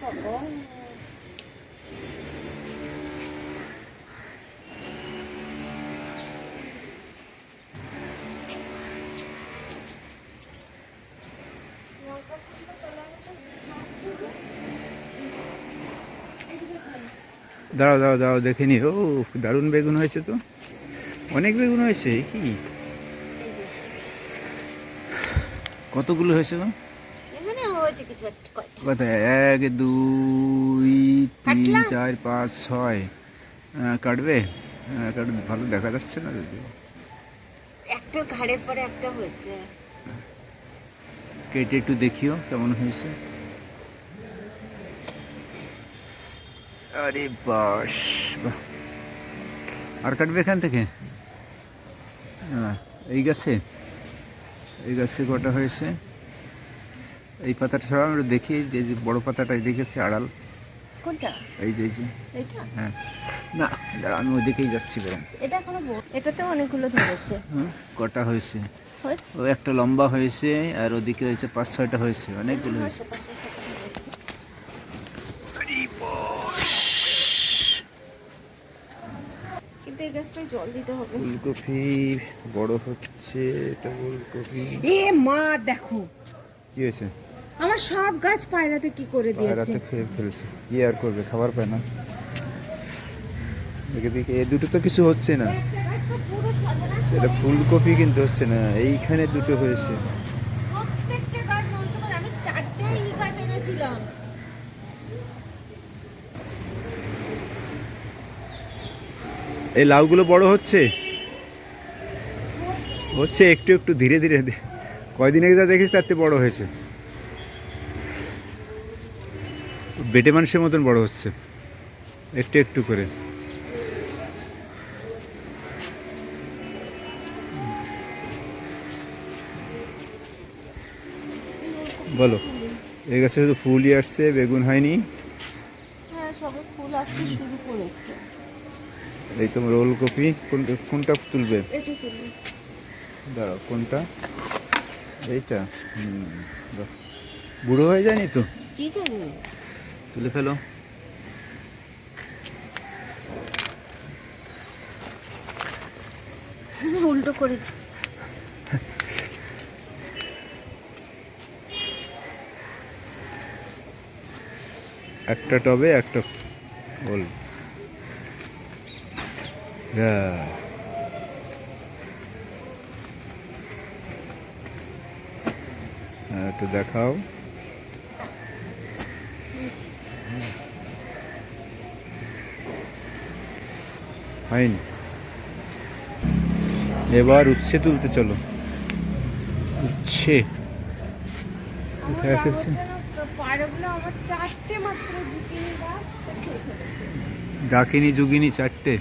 বাবা দাঁড়াও দাঁড়াও দাঁড়াও দেখে নি ও দারুণ বেগুন হয়েছে তো। অনেক বেগুন হয়েছে কি? কতগুলো হয়েছে গো? কিছু কয়টা? এক দুই তিন চার পাঁচ ছয়। কাটবে? কাটবে ভালো দেখা যাচ্ছে না যদি একটা ঘাড়ের পরে একটা হয়েছে। কেটে একটু দেখিও কেমন হয়েছে। আরে বাস বাহ। আর কাটবে এখান থেকে? হ্যাঁ, এই গাছে? এই গাছে কটা হয়েছে? এই পাতাটা সব আমরা দেখি যে যে বড় পাতাটা দেখেছি আড়াল। কোনটা? এই যে এই যে। এটা হ্যাঁ। না দাঁড়া আমি ওদিকেই যাচ্ছি বরং। এটা এখনও এটাতে অনেকগুলো ধরেছে। হ্যাঁ কটা হয়েছে? হয়েছে? ও একটা লম্বা হয়েছে আর ওদিকে হয়েছে পাঁচ ছয়টা হয়েছে অনেকগুলো হয়েছে। জল দিতে হবে। ফুলকপি বড় হচ্ছে এটা ফুলকপি। এ মা দেখো। কি হয়েছে? আমার সব গাছ পায়রাতে কি করে দিয়েছে? পায়রাতে খেয়ে ফেলেছে। কি আর করবে? খাবার পায় না। দেখে দেখে এ দুটো তো কিছু হচ্ছে না। এটা ফুলকপি কিন্তু হচ্ছে না। এইখানে দুটো হয়েছে। এই লাউগুলো বড় হচ্ছে? হচ্ছে একটু একটু ধীরে ধীরে। কয়দিন আগে যা দেখিস তার থেকে বড় হয়েছে। বেটে মানুষের মতন বড় হচ্ছে। একটু একটু করে। বলো এই গাছে শুধু ফুলই আসছে বেগুন হয়নি? হ্যাঁ এই তোমার রোল কপি কোনটা কোনটা তুলবে? দাঁড়াও কোনটা? এইটা বুড়ো হয়ে যায়নি তো? কি জানি? তুলে ফেলো। উল্টো করে। একটা টবে একটা হ্যাঁ হ্যাঁ, একটু দেখাও। হয়নি। এবার উচ্ছে তুলতে চলো। উচ্ছে কোথায় এসেছে? ডাকিনি যুগিনি চারটে।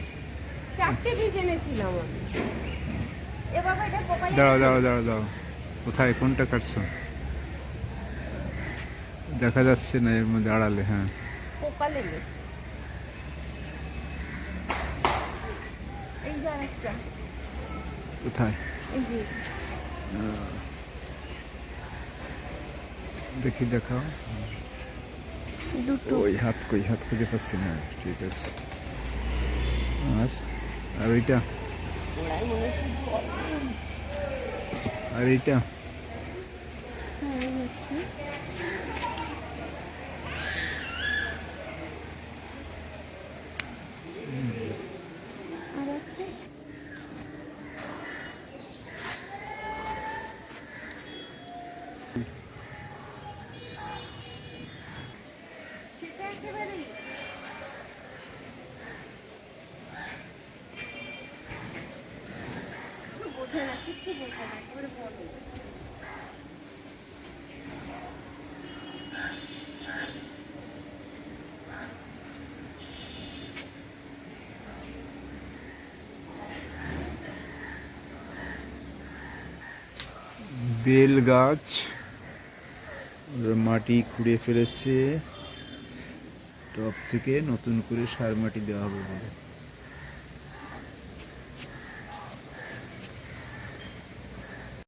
দাঁড়াও দাঁড়াও দাঁড়াও দাঁড়াও। কোথায় কোনটা কাটছো? দেখা যাচ্ছে না এর মধ্যে আড়ালে হ্যাঁ। কোথায়? দেখি দেখাও। দুটো। ওই হাত কই হাত খুঁজে পাচ্ছি না। ঠিক আছে। আর আর ওইটা আর এইটা হ্যাঁ, এই একটি। আর আছে সেটা একেবারেই কিছু বলো গাছ মাটি খুঁড়ে ফেলেছে। টপ থেকে নতুন করে সার মাটি দেওয়া হবে বলে।